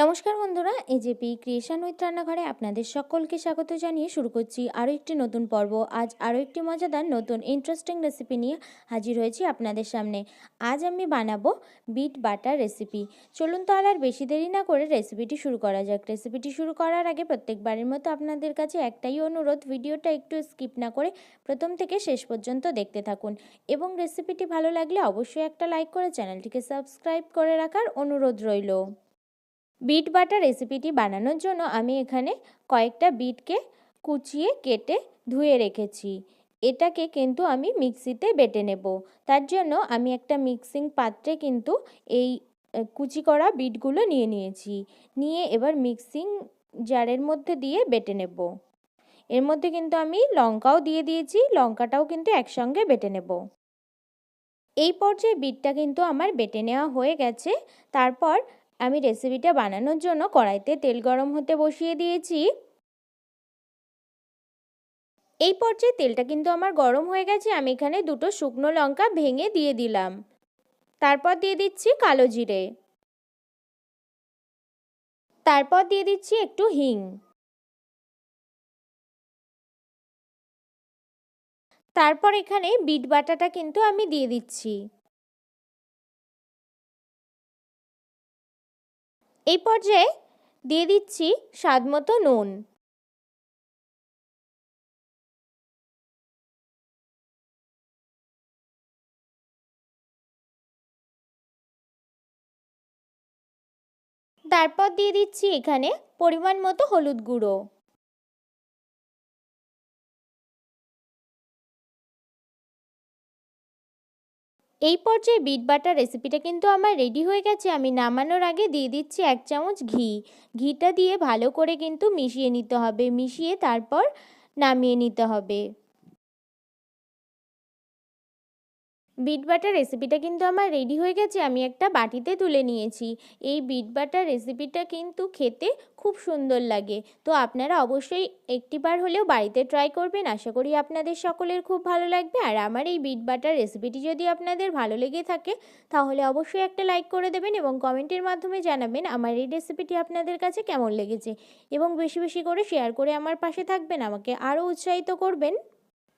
নমস্কার বন্ধুরা AJP creation with রান্নাঘরে আপনাদের সকলকে স্বাগত জানিয়ে শুরু করছি আরও একটি নতুন পর্ব। আজ আরও একটি মজাদার নতুন ইন্টারেস্টিং রেসিপি নিয়ে হাজির হয়েছি আপনাদের সামনে। আজ আমি বানাবো বিট বাটার রেসিপি চলুন তো আর বেশি দেরি না করে রেসিপিটি শুরু করা যাক। রেসিপিটি শুরু করার আগে প্রত্যেকবারের মতো আপনাদের কাছে একটাই অনুরোধ, ভিডিওটা একটু স্কিপ না করে প্রথম থেকে শেষ পর্যন্ত দেখতে থাকুন। এবং রেসিপিটি ভালো লাগলে অবশ্যই একটা লাইক করে চ্যানেলটিকে সাবস্ক্রাইব করে রাখার অনুরোধ রইল। বিট বাটার রেসিপিটি বানানোর জন্য আমি এখানে কয়েকটা বিটকে কুচিয়ে কেটে ধুয়ে রেখেছি। এটাকে কিন্তু আমি মিক্সিতে বেটে নেব। তার জন্য আমি একটা মিক্সিং পাত্রে কিন্তু এই কুচি করা বিটগুলো নিয়ে নিয়েছি। নিয়ে এবার মিক্সিং জারের মধ্যে দিয়ে বেটে নেব। এর মধ্যে কিন্তু আমি লঙ্কাও দিয়ে দিয়েছি। লঙ্কাটাও কিন্তু একসঙ্গে বেটে নেব। এই পর্যায়ে বিটটা কিন্তু আমার বেটে নেওয়া হয়ে গেছে। তারপর আমি রেসিপিটা বানানোর জন্য কড়াইতে তেল গরম হতে বসিয়ে দিয়েছি। এই পর্যায়ে তেলটা কিন্তু আমার গরম হয়ে গেছে, আমি এখানে দুটো শুকনো লঙ্কা ভেঙে দিয়ে দিলাম। তারপর দিয়ে দিচ্ছি কালো জিরে। তারপর দিয়ে দিচ্ছি একটু হিং। তারপর এখানে বিট বাটাটা কিন্তু আমি দিয়ে দিচ্ছি। এই পর্যায়ে দিয়ে দিচ্ছি স্বাদ মতো নুন। তারপর দিয়ে দিচ্ছি এখানে পরিমাণ মতো হলুদ গুঁড়ো। এই পর্যায়ে বিট বাটার রেসিপিটা কিন্তু আমার রেডি হয়ে গেছে। আমি নামানোর আগে দিয়ে দিচ্ছি এক চামচ ঘি। ঘিটা দিয়ে ভালো করে কিন্তু মিশিয়ে নিতে হবে। মিশিয়ে তারপর নামিয়ে নিতে হবে। বিট বাটার রেসিপিটা কিন্তু আমার রেডি হয়ে গেছে, আমি একটা বাটিতে তুলে নিয়েছি। এই বিট বাটার রেসিপিটা কিন্তু খেতে খুব সুন্দর লাগে। তো আপনারা অবশ্যই একটিবার হলেও বাড়িতে ট্রাই করবেন। আশা করি আপনাদের সকলের খুব ভালো লাগবে। আর আমার এই বিট বাটার রেসিপিটি যদি আপনাদের ভালো লেগে থাকে, তাহলে অবশ্যই একটা লাইক করে দেবেন এবং কমেন্টের মাধ্যমে জানাবেন আমার এই রেসিপিটি আপনাদের কাছে কেমন লেগেছে। এবং বেশি বেশি করে শেয়ার করে আমার পাশে থাকবেন, আমাকে আরও উৎসাহিত করবেন।